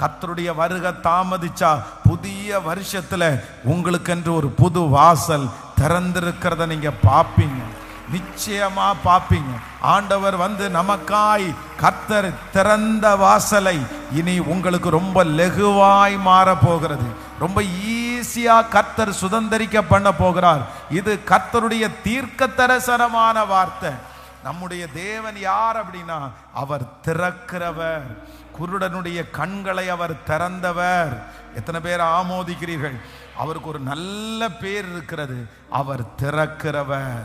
கத்தருடைய வருகை தாமதிச்சா புதிய வருஷத்துல உங்களுக்கென்று ஒரு புது வாசல் திறந்திருக்கிறத நீங்க பார்ப்பீங்க நிச்சயமா பார்ப்பீங்க ஆண்டவர் வந்து நமக்காய் கத்தர் திறந்த வாசலை இனி உங்களுக்கு ரொம்ப லெகுவாய் மாற போகிறது. ரொம்ப ஈஸியா கத்தர் சுதந்திரிக்க பண்ண போகிறார். இது கத்தருடைய தீர்க்க தரிசனமான வார்த்தை. நம்முடைய தேவன் யார் அப்படின்னா அவர் திறக்கிறவர். குருடனுடைய கண்களை அவர் திறந்தவர். எத்தனை பேர் ஆமோதிக்கிறீர்கள்? அவருக்கு ஒரு நல்ல பேர் இருக்கிறது. அவர் திறக்கிறவர்.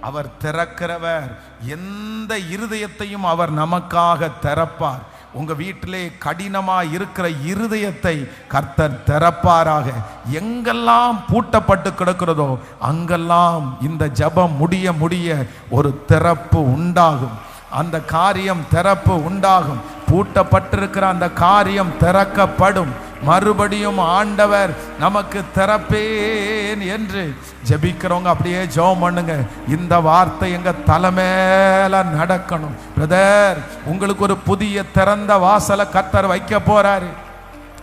அவர் திறக்கிறவர். எந்த இருதயத்தையும் அவர் நமக்காக திறப்பார். உங்க வீட்டிலே கடினமா இருக்கிற இருதயத்தை கர்த்தர் திறப்பாராக. எங்கெல்லாம் பூட்டப்பட்டு கிடக்கிறதோ அங்கெல்லாம் இந்த ஜெபம் முடிய முடிய ஒரு திறப்பு உண்டாகும். அந்த காரியம் திறப்பு உண்டாகும். பூட்டப்பட்டிருக்கிற அந்த காரியம் திறக்கப்படும். மறுபடியும் ஆண்டவர் நமக்கு திறப்பேன் என்று ஜெபிக்கிறவங்க அப்படியே ஜெபம் பண்ணுங்க. இந்த வார்த்தை எங்க தலைமையில நடக்கணும். பிரதர் உங்களுக்கு ஒரு புதிய திறந்த வாசலை கத்தர் வைக்க போறாரு.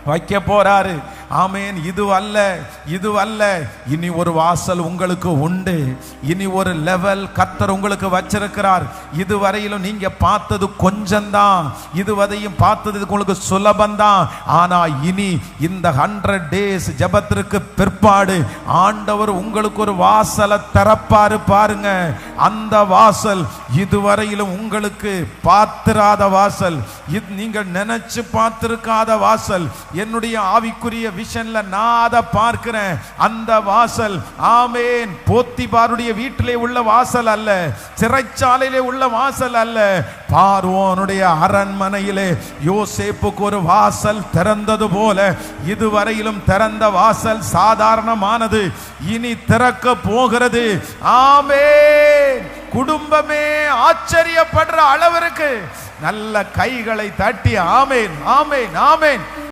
வைக்க போறாரு. ஆமேன். இது அல்ல இது அல்ல. இனி ஒரு வாசல் உங்களுக்கு உண்டு. இனி ஒரு லெவல் கத்தர் உங்களுக்கு வச்சிருக்கிறார். இதுவரையிலும் நீங்க பார்த்தது கொஞ்சம்தான். இதுவரையும் பார்த்தது உங்களுக்கு சுலபந்தான் ஆனா இனி இந்த ஹண்ட்ரட் டேஸ் ஜெபத்திற்கு பிற்பாடு ஆண்டவர் உங்களுக்கு ஒரு வாசலை திறப்பாரு பாருங்க. அந்த வாசல் இதுவரையிலும் உங்களுக்கு பார்த்திராத வாசல். இது நீங்கள் நினைச்சு பார்த்திருக்காத வாசல். என்னுடைய ஆவிக்குரிய விஷன்ல நான் அதை பார்க்கிறேன். அந்த வாசல் ஆமேன். போத்திபாருடைய வீட்டிலே உள்ள வாசல் அல்ல. சிறைச்சாலையிலே உள்ள வாசல் அல்ல. பார்வோனுடைய அரண்மனையிலே யோசேப்புக்கு ஒரு வாசல் திறந்தது போல. இதுவரையிலும் திறந்த வாசல் சாதாரணமானது. இனி திறக்க போகிறது. ஆமேன். குடும்பமே ஆச்சரியப்படுற அளவிற்கு நல்ல கைகளை தட்டி ஆமேன் ஆமேன் ஆமேன்.